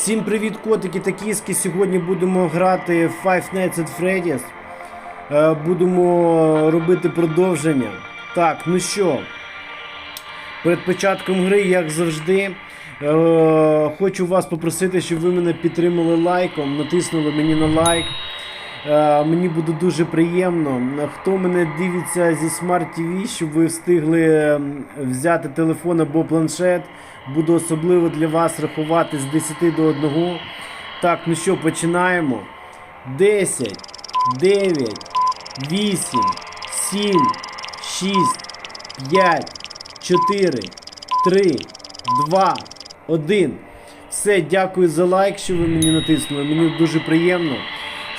Всім привіт, котики та кіски. Сьогодні будемо грати в Five Nights at Freddy's. Е, Будемо робити продовження. Так, ну що, перед початком гри, як завжди, е, хочу вас попросити, щоб ви мене підтримали лайком, натиснули мені на лайк. Е, Мені буде дуже приємно. Хто мене дивиться зі Smart TV, щоб ви встигли ем, взяти телефон або планшет, буду особливо для вас рахувати з 10 до 1. Так, ну що, починаємо. 10, 9, 8, 7, 6, 5, 4, 3, 2, 1. Все, дякую за лайк, що ви мені натиснули. Мені дуже приємно.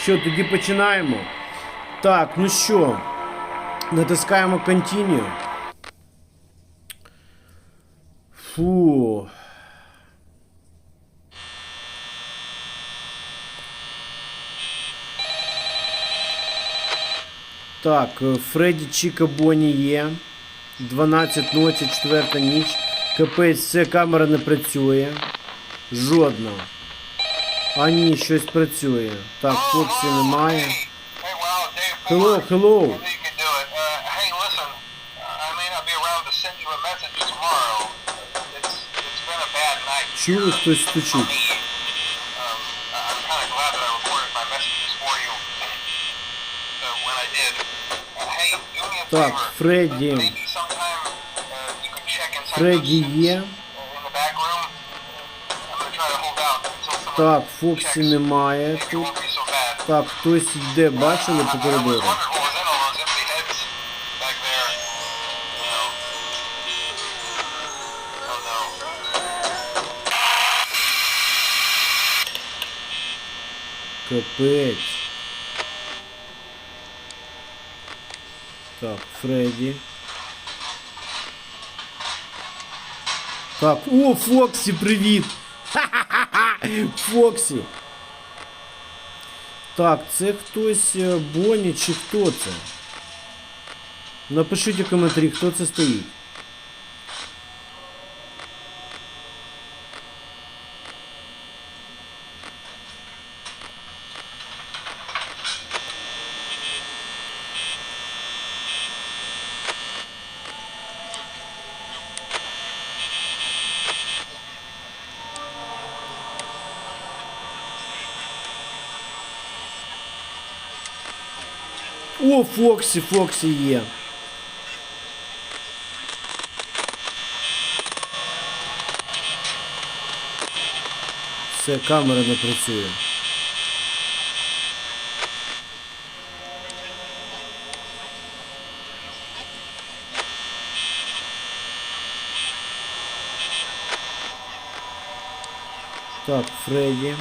Що, тоді починаємо. Так, ну що, натискаємо Continue. Фу. Так, е, Фредді Чіка Бонні є. 12 ночі, 4 ніч. Капець, це камера не працює. Жодна. А ні, щось працює. Так, Фоксі немає. Hello, hello. Uh, uh, night хтось стучить. Um, uh. Uh, Так. Фредді. Uh, Фредді є. Так, Фоксі немає тут. Так, хтось йде, бачили по коридору. Капець. Так, Фредді. Так, о, Фоксі, привіт! Фоксі! Так, це хтось е, Бонні чи хто це? Напишіть у коментарі, хто це стоїть. Фоксі, Фоксі є. Все, камера не працює. Так, Фредді.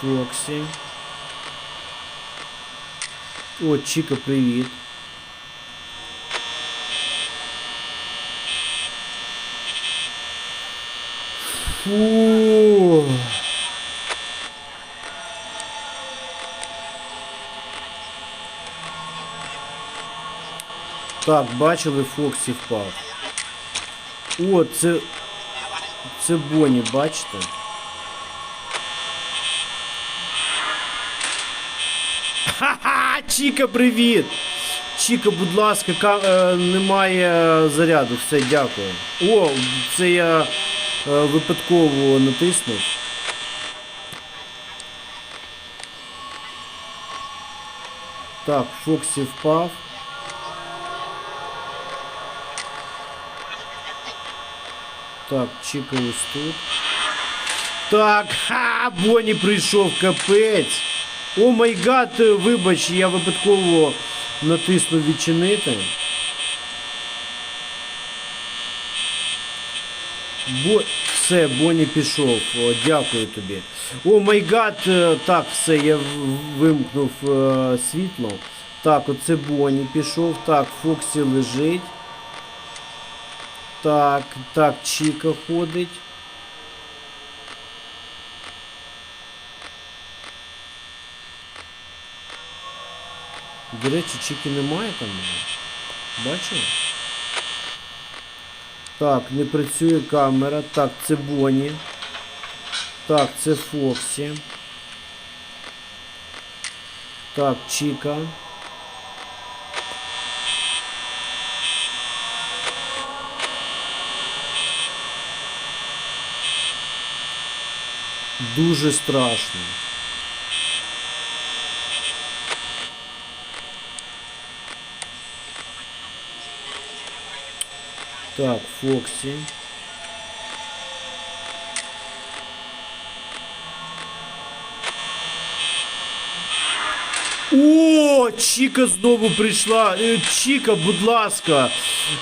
Фоксі. О, Чіка, привіт. Фу. Так, бачили, Фоксі впав. О, це. Це Бонні, бачите? Чіка, привіт! Чіка, будь ласка, ка- е, немає заряду. Все, дякую. О, це я е, випадково натиснув. Так, Фоксі впав. Так, Чіка ось тут. Так, ха, Бонні прийшов, капець. О май гад, е, вибач, я випадково натиснув відчинити. Бо... Все, Бонні пішов. О, дякую тобі. О май гад, е, так, все, я вимкнув е, світло. Так, оце Бонні пішов. Так, Фоксі лежить. Так, так, Чіка ходить. До речі, Чіки немає там. Бачили? Так, не працює камера. Так, це Бонні. Так, це Фоксі. Так, Чіка. Дуже страшно. Так, Фоксі. О, Чіка знову прийшла. Е, Чіка, будь ласка,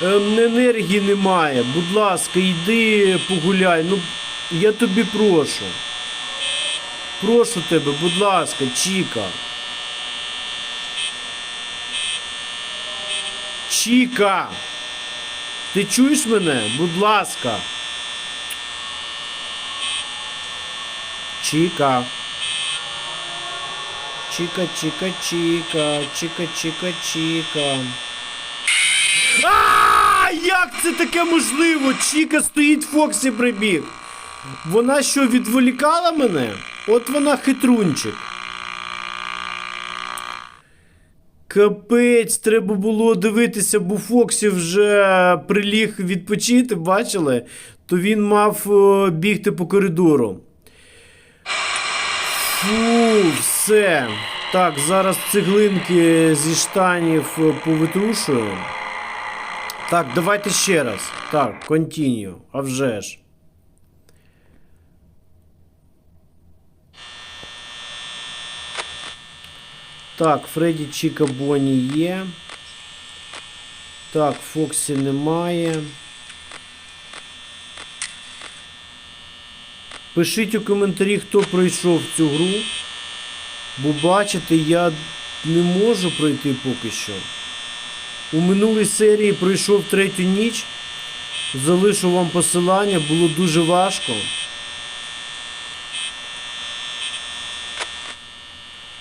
ем, енергії немає. Будь ласка, йди погуляй. Ну, я тобі прошу. Прошу тебе, будь ласка, Чіка. Чіка! Ти чуєш мене? Будь ласка. Чіка. Чіка, чіка, чіка, чіка, чіка, чіка. А, як це таке можливо? Чіка стоїть, Фоксі прибіг. Вона що, відволікала мене? От вона хитрунчик. Капець, треба було дивитися, бо Фоксі вже приліг відпочити, бачили? То він мав е, бігти по коридору. Фу, все. Так, зараз цеглинки зі штанів е, повитрушую. Так, давайте ще раз. Так, continue. А вже ж. Так, Фредді Чіка Бонні є. Так, Фоксі немає. Пишіть у коментарі, хто пройшов цю гру. Бо бачите, я не можу пройти поки що. У минулій серії пройшов третю ніч. Залишу вам посилання, було дуже важко.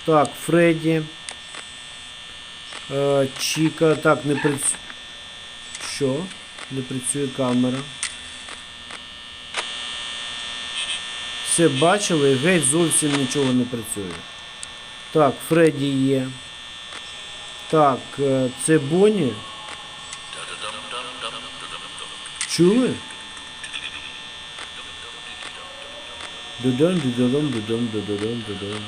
Так, Фредді. Е, Чіка. Так, не працює. Що? Не працює камера. Все бачили, геть зовсім нічого не працює. Так, Фредді є. Так, е, це Бонні. Чули? Дудам, дудам, дудам, дудам, дудам.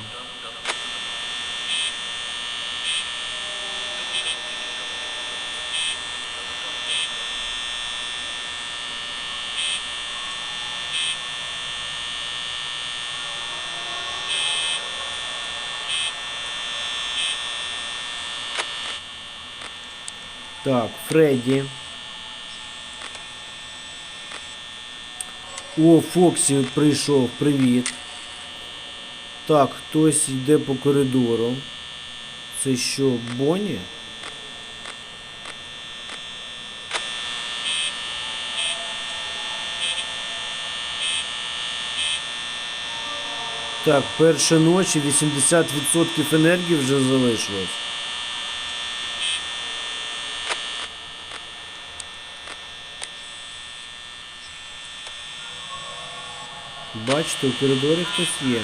Так, Фредді. О, Фоксі прийшов, привіт. Так, хтось йде по коридору. Це що, Бонні? Так, перша ночі 80% енергії вже залишилось. Бачите, у коридорі хтось є.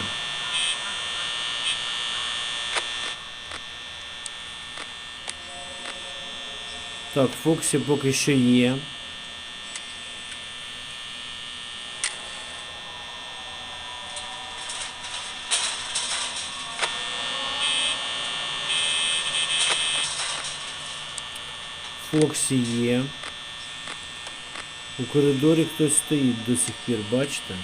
Так, Фоксі поки що є. Фоксі є. У коридорі хтось стоїть до сих пір, бачите?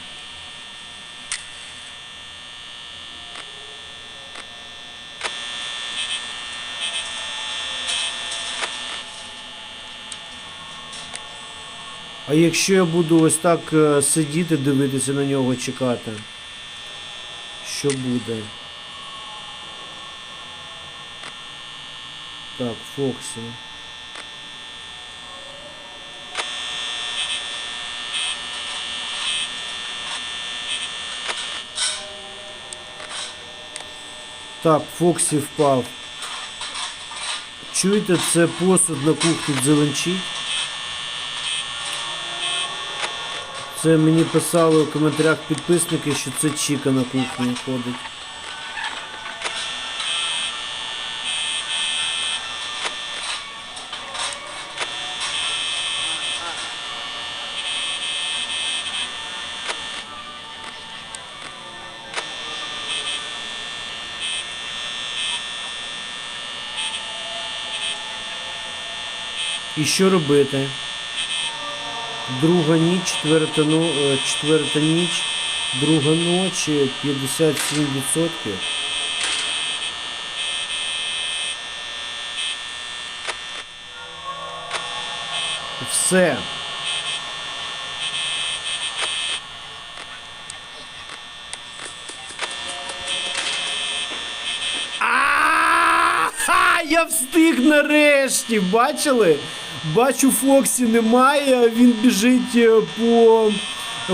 А якщо я буду ось так е, сидіти, дивитися на нього, чекати, що буде? Так, Фоксі. Так, Фоксі впав. Чуєте, це посуд на кухні дзеленчить? Це мені писали у коментарях підписники, що це Чіка на кухні ходить. І що робити? Друга ніч, четверта, е, четверта ніч, друга ніч, е, 57%. Все. А, я встиг нарешті, бачили? Бачу, Фоксі немає, він біжить е, по,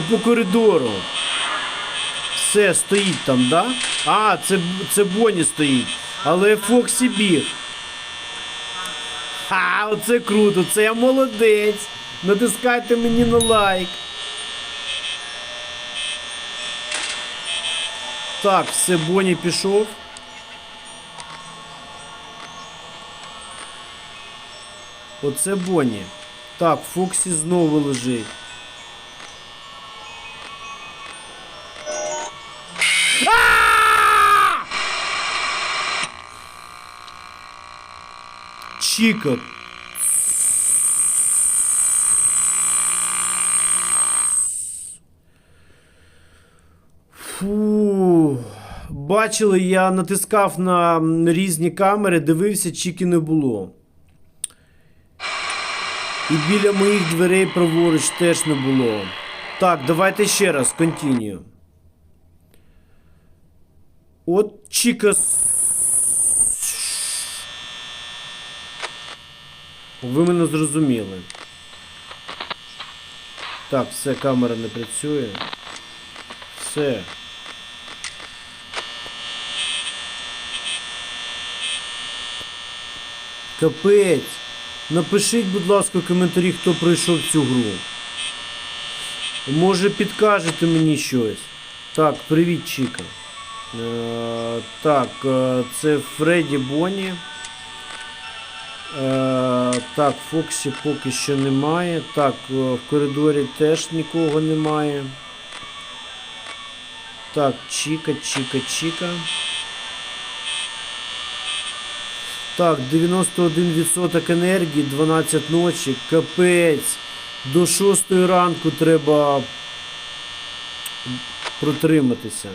по коридору. Все, стоїть там, да? А, це, це Бонні стоїть. Але Фоксі біг. Ха, оце круто, це я молодець. Натискайте мені на лайк. Так, все, Бонні пішов. Оце Бонні. Так, Фоксі знову лежить. Чіка. Фу. Бачили, я натискав на різні камери, дивився, чіки не було. І біля моїх дверей праворуч теж не було. Так, давайте ще раз, континію. От Чіка. Ви мене зрозуміли. Так, все, камера не працює. Все. Капець. Напишіть, будь ласка, в коментарі, хто пройшов цю гру. Може підкажете мені щось. Так, привіт, Чіка. Е, так, е, це Фредді Бонні. Е, так, Фоксі поки що немає. Так, е, в коридорі теж нікого немає. Так, Чіка, Чіка, Чіка. Так, 91% енергії, 12 ночі, капець. До 6 ранку треба протриматися.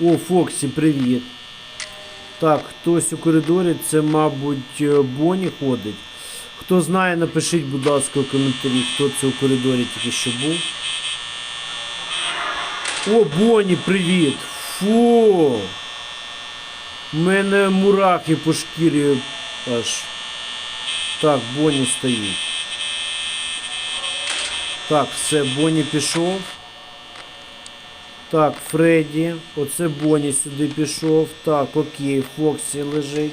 О, Фоксі, привіт. Так, хтось у коридорі, це, мабуть, Бонні ходить. Хто знає, напишіть, будь ласка, у коментарі, хто це у коридорі тільки що був. О, Бонні, привіт! Фу! У мене мурахи по шкірі аж. Так, Бонні стоїть. Так, все, Бонні пішов. Так, Фредді. Оце Бонні сюди пішов. Так, окей, Фоксі лежить.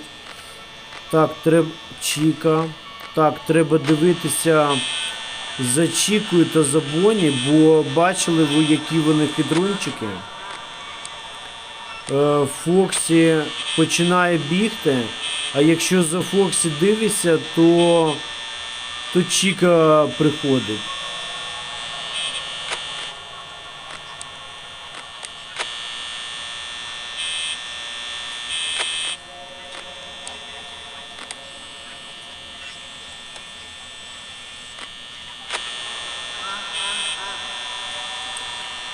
Так, треба. Чіка. Так, треба дивитися за Чікою та за Боні, бо бачили ви, які вони хитрунчики. Е, Фоксі починає бігти, а якщо за Фоксі дивишся, то, то Чіка приходить.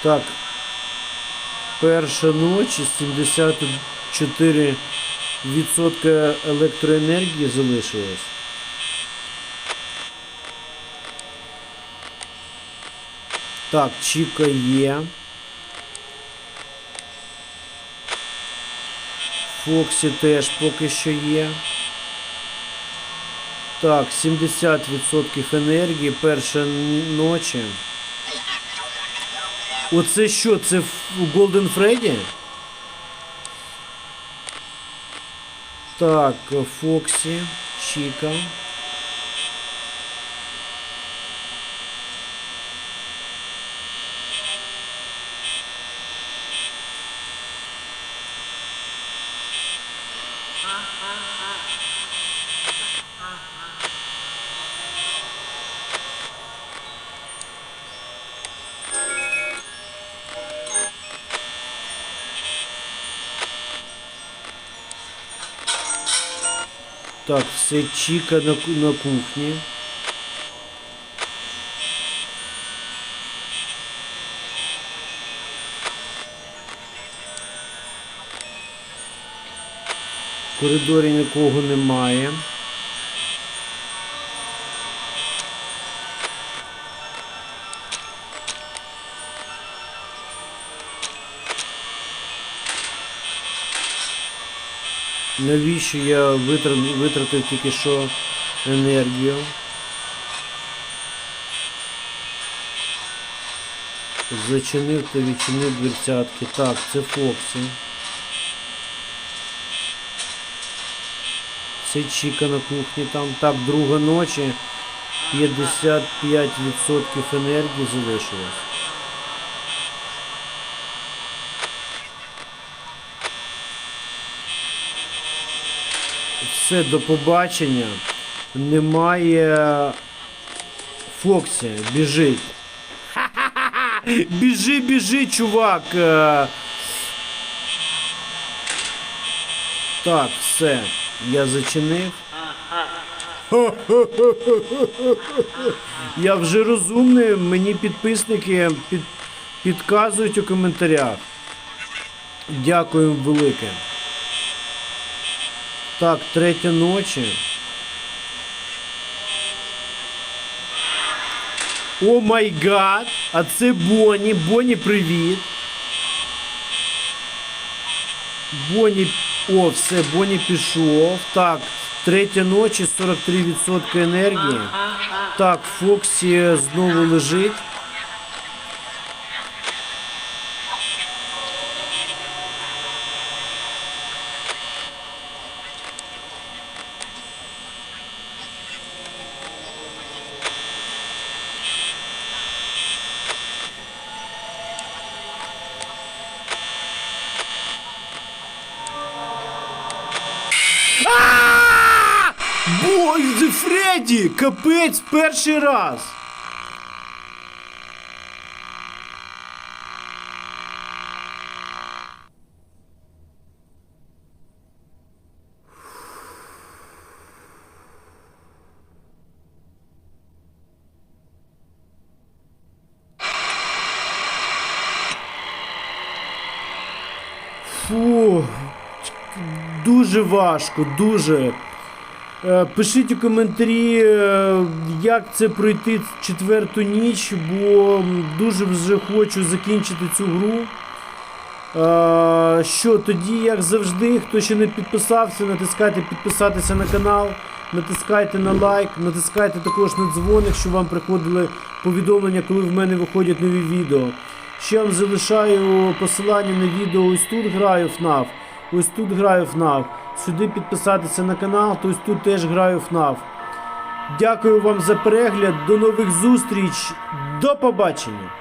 Так. Перша ніч 74% електроенергії залишилось. Так, Чіка є. Фоксі теж поки що є. Так, 70% енергії перша ночі. Оце що? Це Ф- Голден Фредді? Так, Фоксі. Чіка. Так, все Чіка на, на кухні. В коридорі нікого немає. Навіщо я витратив, тільки що енергію? Зачинив та відчинив дверцятки. Так, це Фоксі. Це Чіка на кухні там. Так, друга ночі. 55% енергії залишилось. Все, до побачення. Немає Фоксі, біжить. Біжи, біжи, чувак. Е, Так, все. Я зачинив. Я вже розумний, мені підписники під, підказують у коментарях. Дякую велике. Так, третя ночі. О май гад! А це Бонні. Бонні, привіт. Бонні. О, все, Бонні пішов. Так, третя ночі, 43% енергії. Так, Фоксі знову лежить. Капець, перший раз! Фу, дуже важко, дуже. Е, Пишіть у коментарі, е, як це пройти четверту ніч, бо дуже вже хочу закінчити цю гру. Е, Що тоді, як завжди, хто ще не підписався, натискайте підписатися на канал, натискайте на лайк, натискайте також на дзвоник, щоб вам приходили повідомлення, коли в мене виходять нові відео. Ще вам залишаю посилання на відео. Ось тут граю FNAF. Ось тут граю ФНАФ. Сюди підписатися на канал, то ось тут теж граю ФНАФ. Дякую вам за перегляд. До нових зустріч. До побачення!